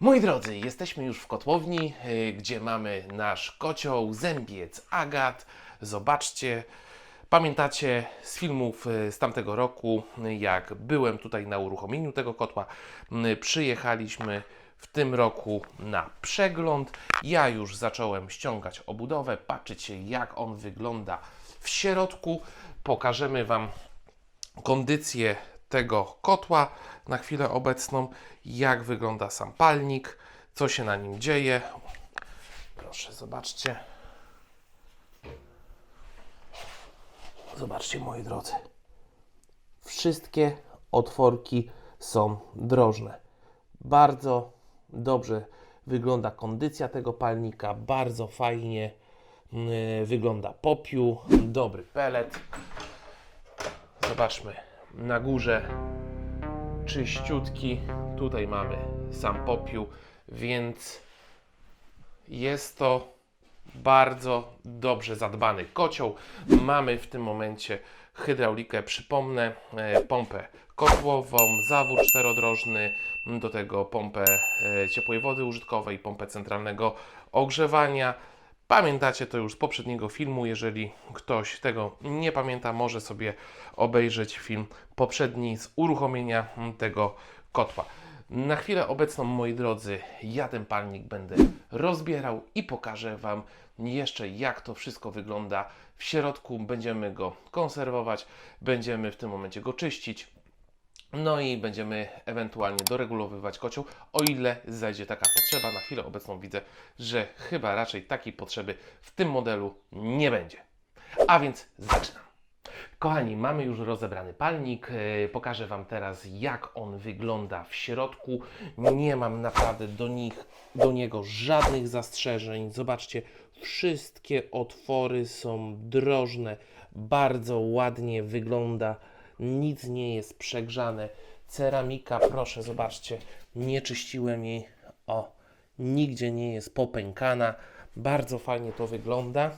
Moi drodzy, jesteśmy już w kotłowni, y, gdzie mamy nasz kocioł, zębiec, agat. Zobaczcie, pamiętacie z filmów y, z tamtego roku, y, jak byłem tutaj na uruchomieniu tego kotła, y, przyjechaliśmy w tym roku na przegląd. Ja już zacząłem ściągać obudowę, patrzeć się jak on wygląda w środku. Pokażemy Wam kondycję tego kotła na chwilę obecną, jak wygląda sam palnik, co się na nim dzieje. Proszę, zobaczcie. Zobaczcie, moi drodzy. Wszystkie otworki są drożne. Bardzo dobrze wygląda kondycja tego palnika, bardzo fajnie yy, wygląda popiół, dobry pelet. Zobaczmy na górze czyściutki. Tutaj mamy sam popiół, więc jest to bardzo dobrze zadbany kocioł. Mamy w tym momencie hydraulikę, przypomnę, e, pompę kotłową, zawór czterodrożny, do tego pompę e, ciepłej wody użytkowej, pompę centralnego ogrzewania. Pamiętacie to już z poprzedniego filmu. Jeżeli ktoś tego nie pamięta, może sobie obejrzeć film poprzedni z uruchomienia tego kotła. Na chwilę obecną, moi drodzy, ja ten palnik będę rozbierał i pokażę Wam jeszcze, jak to wszystko wygląda w środku. Będziemy go konserwować, będziemy w tym momencie go czyścić. No i będziemy ewentualnie doregulowywać kocioł, o ile zajdzie taka potrzeba. Na chwilę obecną widzę, że chyba raczej takiej potrzeby w tym modelu nie będzie. A więc zaczynam. Kochani, mamy już rozebrany palnik. Yy, Pokażę Wam teraz, jak on wygląda w środku. Nie mam naprawdę do, nich, do niego żadnych zastrzeżeń. Zobaczcie, wszystkie otwory są drożne. Bardzo ładnie wygląda. Nic nie jest przegrzane. Ceramika, proszę, zobaczcie, nie czyściłem jej. O, nigdzie nie jest popękana. Bardzo fajnie to wygląda.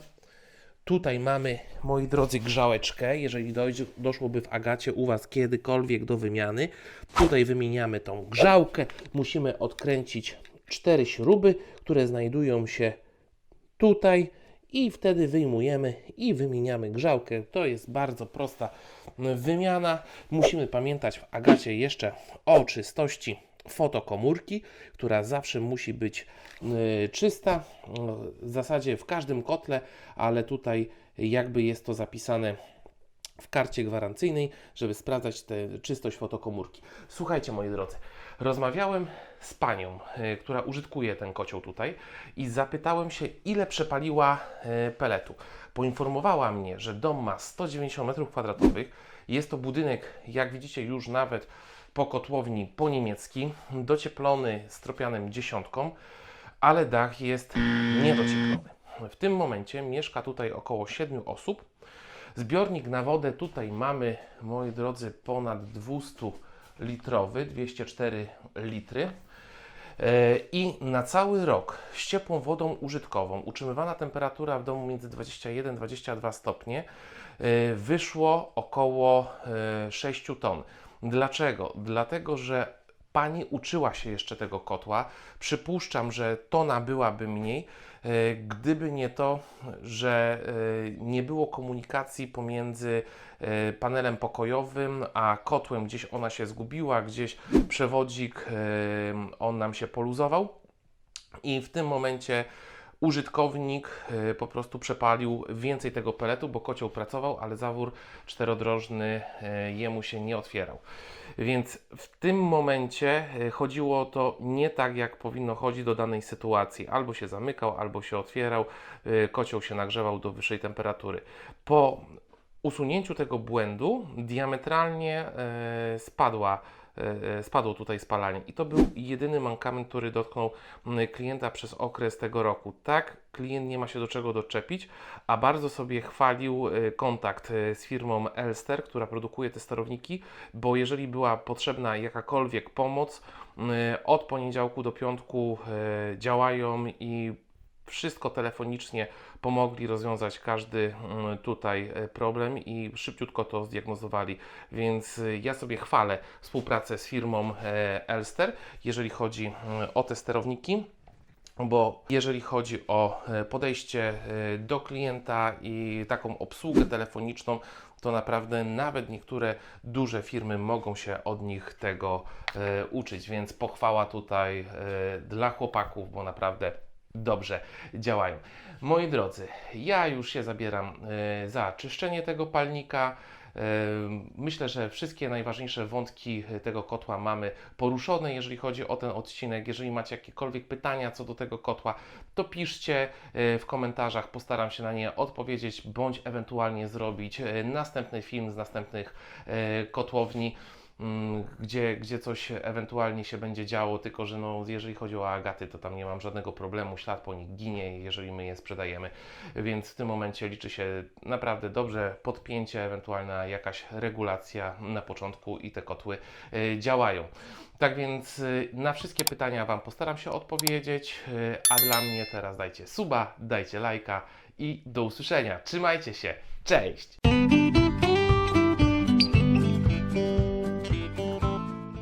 Tutaj mamy, moi drodzy, grzałeczkę. Jeżeli dojdzie, doszłoby w Agacie u Was kiedykolwiek do wymiany, tutaj wymieniamy tą grzałkę. Musimy odkręcić cztery śruby, które znajdują się tutaj i wtedy wyjmujemy i wymieniamy grzałkę. To jest bardzo prosta wymiana. Musimy pamiętać w Agacie jeszcze o czystości fotokomórki, która zawsze musi być y, czysta. W zasadzie w każdym kotle, ale tutaj jakby jest to zapisane w karcie gwarancyjnej, żeby sprawdzać tę czystość fotokomórki. Słuchajcie, moi drodzy, rozmawiałem z panią, y, która użytkuje ten kocioł tutaj i zapytałem się, ile przepaliła y, peletu. Poinformowała mnie, że dom ma 190 m2. Jest to budynek, jak widzicie, już nawet po kotłowni po niemiecki, docieplony stropianem dziesiątką, ale dach jest niedocieplony. W tym momencie mieszka tutaj około 7 osób. Zbiornik na wodę tutaj mamy, moi drodzy, ponad 200 litrowy, 204 litry. E, I na cały rok z ciepłą wodą użytkową, utrzymywana temperatura w domu między 21-22 stopnie, e, wyszło około e, 6 ton. Dlaczego? Dlatego, że pani uczyła się jeszcze tego kotła. Przypuszczam, że tona byłaby mniej, e, gdyby nie to, że e, nie było komunikacji pomiędzy e, panelem pokojowym a kotłem. Gdzieś ona się zgubiła, gdzieś przewodzik e, on nam się poluzował. I w tym momencie użytkownik y, po prostu przepalił więcej tego peletu, bo kocioł pracował, ale zawór czterodrożny y, jemu się nie otwierał. Więc w tym momencie y, chodziło to nie tak, jak powinno chodzić do danej sytuacji. Albo się zamykał, albo się otwierał, kocioł się nagrzewał do wyższej temperatury. Po usunięciu tego błędu diametralnie e, spadła, e, spadło tutaj spalanie. I to był jedyny mankament, który dotknął klienta przez okres tego roku. Tak, klient nie ma się do czego doczepić, a bardzo sobie chwalił e, kontakt e, z firmą Elster, która produkuje te sterowniki, bo jeżeli była potrzebna jakakolwiek pomoc, od poniedziałku do piątku e, działają i wszystko telefonicznie pomogli rozwiązać każdy mm, tutaj e, problem i szybciutko to zdiagnozowali. Więc e, ja sobie chwalę współpracę z firmą e, Elster, jeżeli chodzi mm, o te sterowniki bo jeżeli chodzi o podejście do klienta i taką obsługę telefoniczną, to naprawdę nawet niektóre duże firmy mogą się od nich tego uczyć, więc pochwała tutaj dla chłopaków, bo naprawdę dobrze działają. Moi drodzy, ja już się zabieram e, za czyszczenie tego palnika. E, Myślę, że wszystkie najważniejsze wątki tego kotła mamy poruszone, jeżeli chodzi o ten odcinek. Jeżeli macie jakiekolwiek pytania co do tego kotła, to piszcie e, w komentarzach, postaram się na nie odpowiedzieć, bądź ewentualnie zrobić e, następny film z następnych e, kotłowni gdzie, gdzie coś ewentualnie się będzie działo, tylko że no, jeżeli chodzi o agaty, to tam nie mam żadnego problemu, ślad po nich ginie, jeżeli my je sprzedajemy, więc w tym momencie liczy się naprawdę dobrze podpięcie, ewentualna jakaś regulacja na początku i te kotły y, działają. Tak więc y, na wszystkie pytania Wam postaram się odpowiedzieć, y, a dla mnie teraz dajcie suba, dajcie lajka i do usłyszenia. Trzymajcie się, cześć!